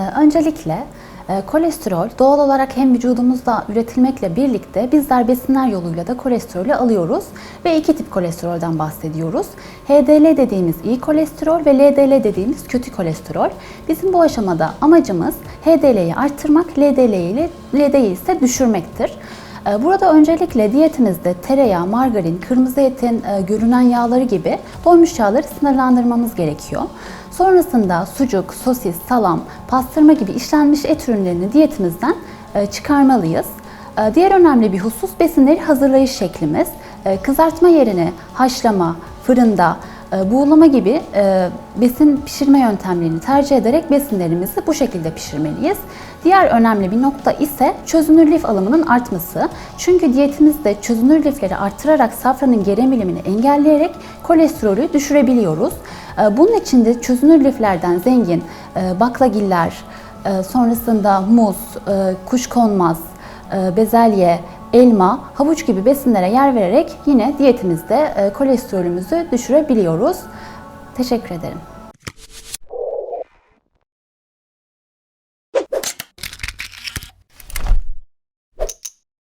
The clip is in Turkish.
Ee, Öncelikle e, kolesterol doğal olarak hem vücudumuzda üretilmekle birlikte bizler besinler yoluyla da kolesterolü alıyoruz ve iki tip kolesterolden bahsediyoruz. HDL dediğimiz iyi kolesterol ve LDL dediğimiz kötü kolesterol. Bizim bu aşamada amacımız HDL'yi arttırmak, LDL'yi LDL'yi ise düşürmektir. Ee, Burada öncelikle diyetimizde tereyağı, margarin, kırmızı etin e, görünen yağları gibi doymuş yağları sınırlandırmamız gerekiyor. Sonrasında sucuk, sosis, salam, pastırma gibi işlenmiş et ürünlerini diyetimizden e, çıkarmalıyız. E, Diğer önemli bir husus besinleri hazırlayış şeklimiz. Kızartma yerine haşlama, fırında, buğulama gibi e, besin pişirme yöntemlerini tercih ederek besinlerimizi bu şekilde pişirmeliyiz. Diğer önemli bir nokta ise çözünür lif alımının artması. Çünkü diyetimizde çözünür lifleri arttırarak safranın geri engelleyerek kolesterolü düşürebiliyoruz. E, Bunun için de çözünür liflerden zengin e, baklagiller, e, sonrasında muz, e, kuşkonmaz, e, bezelye, elma, havuç gibi besinlere yer vererek yine diyetimizde e, kolesterolümüzü düşürebiliyoruz. Teşekkür ederim.